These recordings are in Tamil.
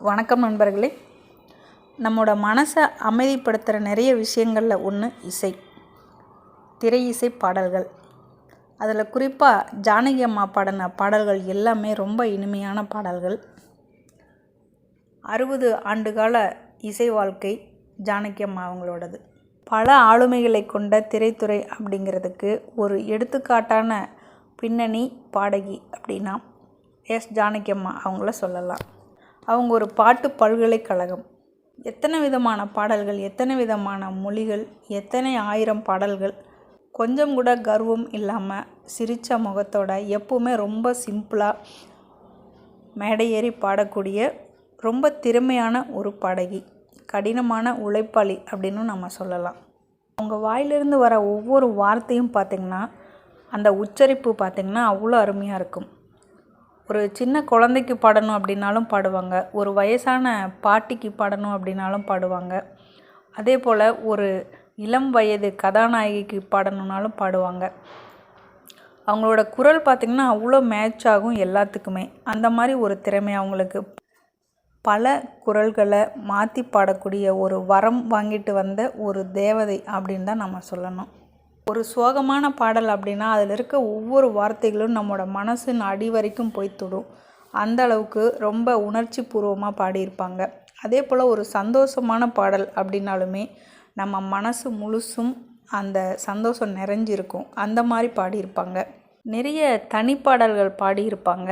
வணக்கம் நண்பர்களே. நம்மோட மனசை அமைதிப்படுத்துகிற நிறைய விஷயங்களில் ஒன்று இசை. திரை இசை பாடல்கள். அதில் குறிப்பாக ஜானகி அம்மா பாடின பாடல்கள் எல்லாமே ரொம்ப இனிமையான பாடல்கள். அறுபது ஆண்டுகால இசை வாழ்க்கை ஜானகி அம்மா அவங்களோடது. பல ஆளுமைகளை கொண்ட திரைத்துறை அப்படிங்கிறதுக்கு ஒரு எடுத்துக்காட்டான பின்னணி பாடகி அப்படின்னா எஸ். ஜானகி அம்மா அவங்கள சொல்லலாம். அவங்க ஒரு பாட்டு பல்கலைக்கழகம். எத்தனை விதமான பாடல்கள் எத்தனை விதமான மொழிகள் எத்தனை ஆயிரம் பாடல்கள் கொஞ்சம் கூட கர்வம் இல்லாமல் சிரித்த முகத்தோட எப்பவுமே ரொம்ப சிம்பிளாக மேடையேறி பாடக்கூடிய ரொம்ப திறமையான ஒரு பாடகி. கடினமான உழைப்பாளி அப்படின்னு நம்ம சொல்லலாம். அவங்க வாயிலிருந்து வர ஒவ்வொரு வார்த்தையும் பார்த்திங்கன்னா அந்த உச்சரிப்பு பார்த்திங்கன்னா அவ்வளோ அருமையாக இருக்கும். ஒரு சின்ன குழந்தைக்கு பாடணும் அப்படின்னாலும் பாடுவாங்க. ஒரு வயசான பாட்டிக்கு பாடணும் அப்படின்னாலும் பாடுவாங்க. அதே போல் ஒரு இளம் வயது கதாநாயகிக்கு பாடணுன்னாலும் பாடுவாங்க. அவங்களோட குரல் பார்த்திங்கன்னா அவ்வளோ மேட்ச் ஆகும் எல்லாத்துக்குமே. அந்த மாதிரி ஒரு திறமை அவங்களுக்கு பல குரல்களை மாற்றி பாடக்கூடிய ஒரு வரம் வாங்கிட்டு வந்த ஒரு தேவதை அப்படின்னு தான் நம்ம சொல்லணும். ஒரு சோகமான பாடல் அப்படின்னா அதில் இருக்க ஒவ்வொரு வார்த்தைகளும் நம்மளோட மனசின் அடி வரைக்கும் போய் தொடும். அந்த அளவுக்கு ரொம்ப உணர்ச்சி பூர்வமாக பாடியிருப்பாங்க. அதே போல் ஒரு சந்தோஷமான பாடல் அப்படின்னாலுமே நம்ம மனசு முழுசும் அந்த சந்தோஷம் நிறைஞ்சிருக்கும். அந்த மாதிரி பாடியிருப்பாங்க. நிறைய தனிப்பாடல்கள் பாடியிருப்பாங்க.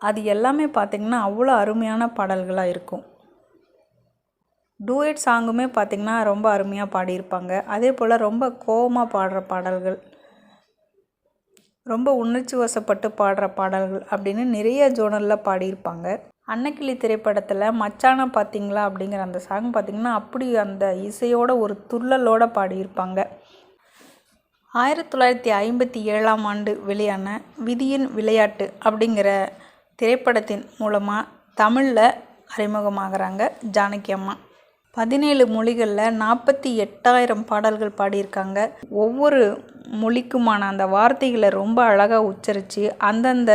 அது எல்லாமே பார்த்திங்கன்னா அவ்வளோ அருமையான பாடல்களாக இருக்கும். டூயட் சாங்குமே பார்த்திங்கன்னா ரொம்ப அருமையாக பாடியிருப்பாங்க. அதே போல் ரொம்ப கோவமாக பாடுற பாடல்கள் ரொம்ப உணர்ச்சி வசப்பட்டு பாடுற பாடல்கள் அப்படின்னு நிறைய ஜோனலில் பாடியிருப்பாங்க. அன்னக்கிளி திரைப்படத்தில் மச்சான பார்த்தீங்களா அப்படிங்கிற அந்த சாங் பார்த்திங்கன்னா அப்படி அந்த இசையோட ஒரு துள்ளலோடு பாடியிருப்பாங்க. ஆயிரத்தி தொள்ளாயிரத்தி ஐம்பத்தி ஏழாம் ஆண்டு வெளியான விதியின் விளையாட்டு அப்படிங்கிற திரைப்படத்தின் மூலமாக தமிழில் அறிமுகமாகறாங்க ஜானகி அம்மா. பதினேழு மொழிகளில் நாற்பத்தி எட்டாயிரம் பாடல்கள் பாடியிருக்காங்க. ஒவ்வொரு மொழிக்குமான அந்த வார்த்தைகளை ரொம்ப அழகாக உச்சரித்து அந்தந்த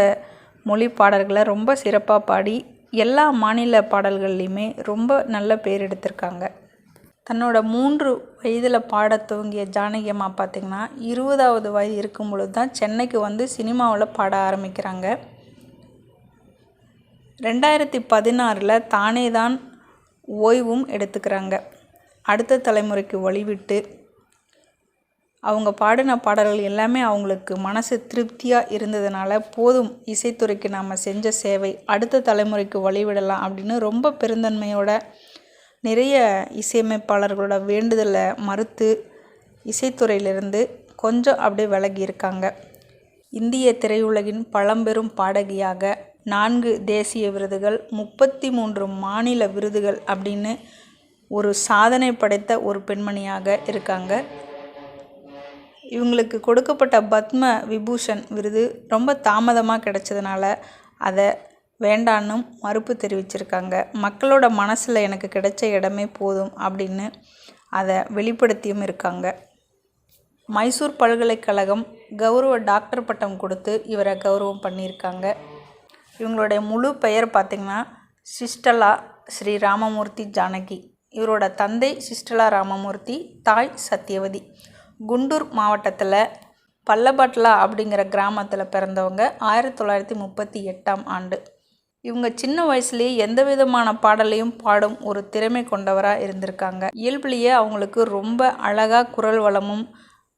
மொழி பாடல்களை ரொம்ப சிறப்பாக பாடி எல்லா மாநில பாடல்கள்லையுமே ரொம்ப நல்ல பேர் எடுத்திருக்காங்க. தன்னோட மூன்று வயதில் பாட துவங்கிய ஜானகி அம்மா பார்த்திங்கன்னா இருபதாவது வயது இருக்கும் பொழுது தான் சென்னைக்கு வந்து சினிமாவில் பாட ஆரம்பிக்கிறாங்க. ரெண்டாயிரத்தி பதினாறில் தானே தான் ஓய்வும் எடுத்துக்கிறாங்க. அடுத்த தலைமுறைக்கு வழிவிட்டு அவங்க பாடின பாடல்கள் எல்லாமே அவங்களுக்கு மனசு திருப்தியாக இருந்ததுனால போதும் இசைத்துறைக்கு நாம் செஞ்ச சேவை அடுத்த தலைமுறைக்கு வழிவிடலாம் அப்படின்னு ரொம்ப பெருந்தன்மையோட நிறைய இசையமைப்பாளர்களோட வேண்டுதலை மறுத்து இசைத்துறையிலிருந்து கொஞ்சம் அப்படியே விலகி இருக்காங்க. இந்திய திரையுலகின் பழம்பெரும் பாடகியாக நான்கு தேசிய விருதுகள் முப்பத்தி மூன்று மாநில விருதுகள் அப்படின்னு ஒரு சாதனை படைத்த ஒரு பெண்மணியாக இருக்காங்க. இவங்களுக்கு கொடுக்கப்பட்ட பத்ம விபூஷன் விருது ரொம்ப தாமதமாக கிடைச்சதுனால அதை வேண்டான்னும் மறுப்பு தெரிவிச்சிருக்காங்க. மக்களோட மனசில் எனக்கு கிடைச்ச இடமே போதும் அப்படின்னு அதை வெளிப்படுத்தியும் இருக்காங்க. மைசூர் பல்கலைக்கழகம் கௌரவ டாக்டர் பட்டம் கொடுத்து இவரை கௌரவம் பண்ணியிருக்காங்க. இவங்களுடைய முழு பெயர் பார்த்திங்கன்னா சிஸ்டலா ஸ்ரீ ராமமூர்த்தி ஜானகி. இவரோட தந்தை சிஸ்டலா ராமமூர்த்தி தாய் சத்யவதி. குண்டூர் மாவட்டத்தில் பல்லபட்லா அப்படிங்கிற கிராமத்தில் பிறந்தவங்க ஆயிரத்தி தொள்ளாயிரத்தி முப்பத்தி எட்டாம் ஆண்டு. இவங்க சின்ன வயசுலேயே எந்த விதமான பாடலையும் பாடும் ஒரு திறமை கொண்டவராக இருந்திருக்காங்க. இயல்புலேயே அவங்களுக்கு ரொம்ப அழகாக குரல் வளமும்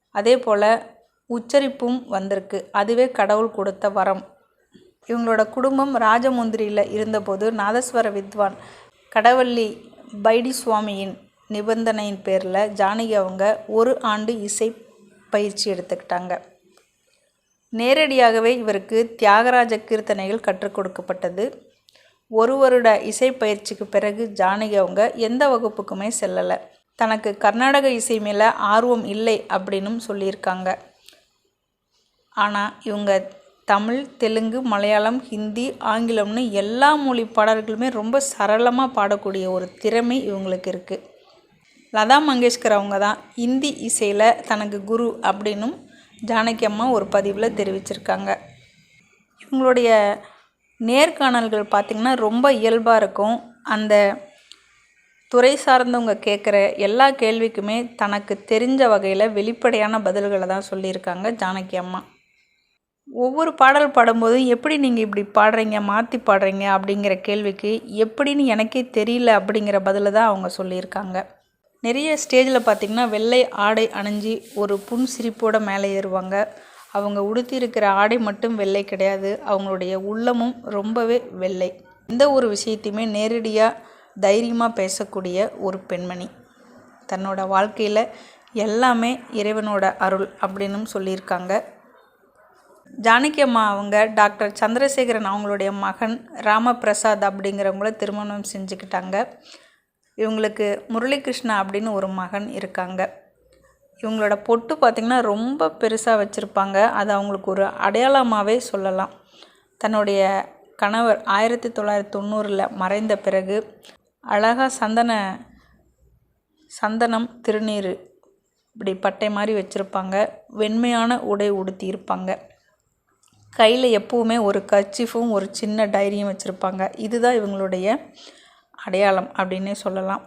அதே போல் உச்சரிப்பும் வந்திருக்கு. அதுவே கடவுள் கொடுத்த வரம். இவங்களோட குடும்பம் ராஜமுந்திரியில் இருந்தபோது நாதஸ்வர வித்வான் கடவள்ளி பைடி சுவாமியின் நிபந்தனையின் பேரில் ஜானகி அவங்க ஒரு ஆண்டு இசை பயிற்சி எடுத்துக்கிட்டாங்க. நேரடியாகவே இவருக்கு தியாகராஜ கீர்த்தனைகள் கற்றுக் கொடுக்கப்பட்டது. ஒரு வருட இசை பயிற்சிக்கு பிறகு ஜானகி அவங்க எந்த வகுப்புக்குமே செல்லலை. தனக்கு கர்நாடக இசை மேலே ஆர்வம் இல்லை அப்படின்னும் சொல்லியிருக்காங்க. ஆனால் இவங்க தமிழ் தெலுங்கு மலையாளம் ஹிந்தி ஆங்கிலம்னு எல்லா மொழி பாடல்களுமே ரொம்ப சரளமாக பாடக்கூடிய ஒரு திறமை இவங்களுக்கு இருக்குது லதா மங்கேஷ்கர் அவங்க தான் இந்தி இசையில் தனக்கு குரு அப்படின்னும் ஜானகி அம்மா ஒரு பதிவில் தெரிவிச்சிருக்காங்க. இவங்களுடைய நேர்காணல்கள் பார்த்திங்கன்னா ரொம்ப இயல்பாக இருக்கும். அந்த துறை சார்ந்தவங்க கேட்குற எல்லா கேள்விக்குமே தனக்கு தெரிஞ்ச வகையில் வெளிப்படையான பதில்களை தான் சொல்லியிருக்காங்க ஜானகி அம்மா. ஒவ்வொரு பாடல் பாடும்போது எப்படி நீங்கள் இப்படி பாடுறீங்க மாற்றி பாடுறீங்க அப்படிங்கிற கேள்விக்கு எப்படின்னு எனக்கே தெரியல அப்படிங்கிற பதிலை தான் அவங்க சொல்லியிருக்காங்க. நிறைய ஸ்டேஜில் பார்த்திங்கன்னா வெள்ளை ஆடை அணிஞ்சு ஒரு புன் சிரிப்போட மேலே ஏறுவாங்க. அவங்க உடுத்தி இருக்கிற ஆடை மட்டும் வெள்ளை கிடையாது அவங்களுடைய உள்ளமும் ரொம்பவே வெள்ளை. எந்த ஒரு விஷயத்தையுமே நேரடியாக தைரியமாக பேசக்கூடிய ஒரு பெண்மணி. தன்னோட வாழ்க்கையில் எல்லாமே இறைவனோட அருள் அப்படின்னும் சொல்லியிருக்காங்க. ஜானகி அம்மா அவங்க டாக்டர் சந்திரசேகரன் அவங்களுடைய மகன் ராமபிரசாத் அப்படிங்கிறவங்கள திருமணம் செஞ்சுக்கிட்டாங்க. இவங்களுக்கு முரளிகிருஷ்ணா அப்படின்னு ஒரு மகன் இருக்காங்க. இவங்களோட பொட்டு பார்த்திங்கன்னா ரொம்ப பெருசாக வச்சுருப்பாங்க. அது அவங்களுக்கு ஒரு அடையாளமாகவே சொல்லலாம். தன்னுடைய கணவர் ஆயிரத்தி தொள்ளாயிரத்தி தொண்ணூறில் மறைந்த பிறகு அழகாக சந்தன சந்தனம் திருநீர் இப்படி பட்டை மாதிரி வச்சுருப்பாங்க. வெண்மையான உடை உடுத்தியிருப்பாங்க கையில் எப்போவுமே ஒரு கர்ச்சிஃபும் ஒரு சின்ன டைரியும் வச்சுருப்பாங்க. இதுதான் இவங்களுடைய அடையாளம் அப்படின்னே சொல்லலாம்.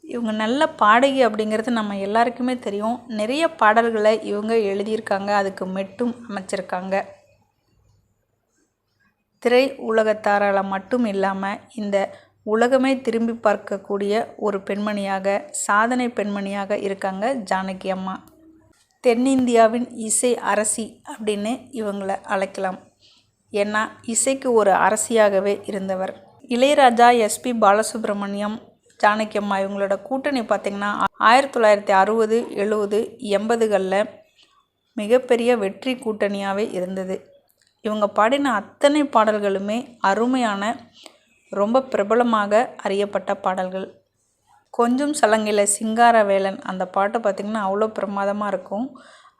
இவங்க நல்ல பாடகி அப்படிங்கிறது நம்ம எல்லாருக்குமே தெரியும். நிறைய பாடல்களை இவங்க எழுதியிருக்காங்க. அதுக்கு மெட்டும் அமைச்சிருக்காங்க. திரை உலகத்தாரால் மட்டும் இல்லாமல் இந்த உலகமே திரும்பி பார்க்கக்கூடிய ஒரு பெண்மணியாக சாதனை பெண்மணியாக இருக்காங்க ஜானகி அம்மா. தென்னிந்தியாவின் இசை அரசி அப்படின்னு இவங்களை அழைக்கலாம். ஏன்னா இசைக்கு ஒரு அரசியாகவே இருந்தவர். இளையராஜா எஸ்பி பாலசுப்ரமணியம் ஜானக்கியம்மா இவங்களோட கூட்டணி பார்த்திங்கன்னா ஆயிரத்தி தொள்ளாயிரத்தி அறுபது எழுபது எண்பதுகளில் மிகப்பெரிய வெற்றி கூட்டணியாகவே இருந்தது. இவங்க பாடின அத்தனை பாடல்களுமே அருமையான ரொம்ப பிரபலமாக அறியப்பட்ட பாடல்கள். கொஞ்சம் சலங்கையில் சிங்கார வேலன் அந்த பாட்டு பார்த்திங்கன்னா அவ்வளோ பிரமாதமாக இருக்கும்.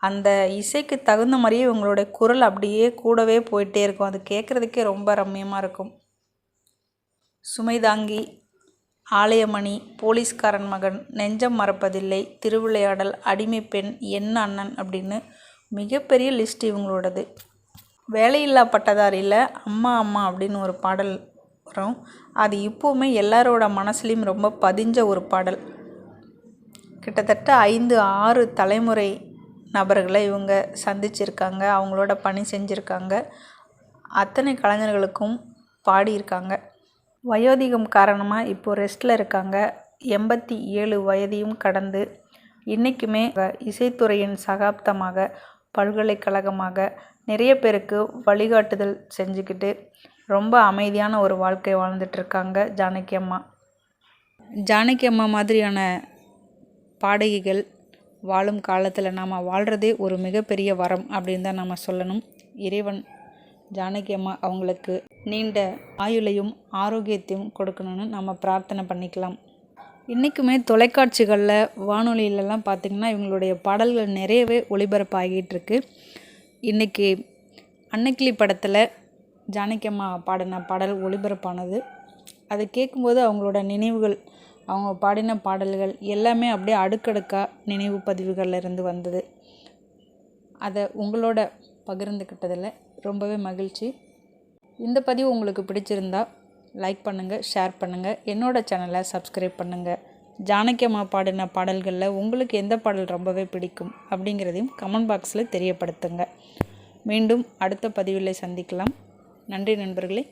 அந்த இசைக்கு தகுந்த மாதிரியே இவங்களுடைய குரல் அப்படியே கூடவே போயிட்டே இருக்கும். அது கேட்குறதுக்கே ரொம்ப ரம்மியமாக இருக்கும். சுமைதாங்கி ஆலயமணி போலீஸ்காரன் மகன் நெஞ்சம் மறப்பதில்லை திருவிளையாடல் அடிமை பெண் என்ன அண்ணன் அப்படின்னு மிகப்பெரிய லிஸ்ட் இவங்களோடது. வேலையில்லா பட்டதாரியில் அம்மா அம்மா அப்படின்னு ஒரு பாடல் வரும் அது இப்போவுமே எல்லாரோட மனசுலேயும் ரொம்ப பதிஞ்ச ஒரு பாடல். கிட்டத்தட்ட ஐந்து ஆறு தலைமுறை நபர்களை இவங்க சந்திச்சிருக்காங்க. அவங்களோட பணி செஞ்சுருக்காங்க. அத்தனை கலைஞர்களுக்கும் பாடியிருக்காங்க. வயோதிகம் காரணமாக இப்போது ரெஸ்ட்டில் இருக்காங்க. எண்பத்தி ஏழு வயதையும் கடந்து இன்றைக்குமே இசைத்துறையின் சகாப்தமாக பல்கலைக்கழகமாக நிறைய பேருக்கு வழிகாட்டுதல் செஞ்சுக்கிட்டு ரொம்ப அமைதியான ஒரு வாழ்க்கை வாழ்ந்துட்டுருக்காங்க ஜானகி அம்மா. ஜானகி அம்மா மாதிரியான பாடகிகள் வாழும் காலத்தில் நாம் வாழ்கிறதே ஒரு மிகப்பெரிய வரம் அப்படின்னு தான் நம்ம சொல்லணும். இறைவன் ஜானகி அம்மா அவங்களுக்கு நீண்ட ஆயுளையும் ஆரோக்கியத்தையும் கொடுக்கணும்னு நம்ம பிரார்த்தனை பண்ணிக்கலாம். இன்றைக்குமே தொலைக்காட்சிகளில் வானொலியிலலாம் பார்த்திங்கன்னா இவங்களுடைய பாடல்கள் நிறையவே ஒளிபரப்பாகிட்டு இருக்கு. இன்றைக்கி அன்னைக்கிளி படத்தில் ஜானகி அம்மா பாடின பாடல் ஒளிபரப்பானது. அதை கேட்கும்போது அவங்களோட நினைவுகள் அவங்க பாடின பாடல்கள் எல்லாமே அப்படியே அடுக்கடுக்காக நினைவு பதிவுகளில் இருந்து வந்தது. அதை உங்களோட பகிர்ந்துக்கிட்டதில் ரொம்பவே மகிழ்ச்சி. இந்த பதிவு உங்களுக்கு பிடிச்சிருந்தா லைக் பண்ணுங்கள் ஷேர் பண்ணுங்கள் என்னோடய சேனலை சப்ஸ்கிரைப் பண்ணுங்கள் ஜானகி அம்மா பாடின பாடல்களில் உங்களுக்கு எந்த பாடல் ரொம்பவே பிடிக்கும் அப்படிங்கிறதையும் கமெண்ட் பாக்ஸில் தெரியப்படுத்துங்க. மீண்டும் அடுத்த பதிவில் சந்திக்கலாம். நன்றி நண்பர்களே.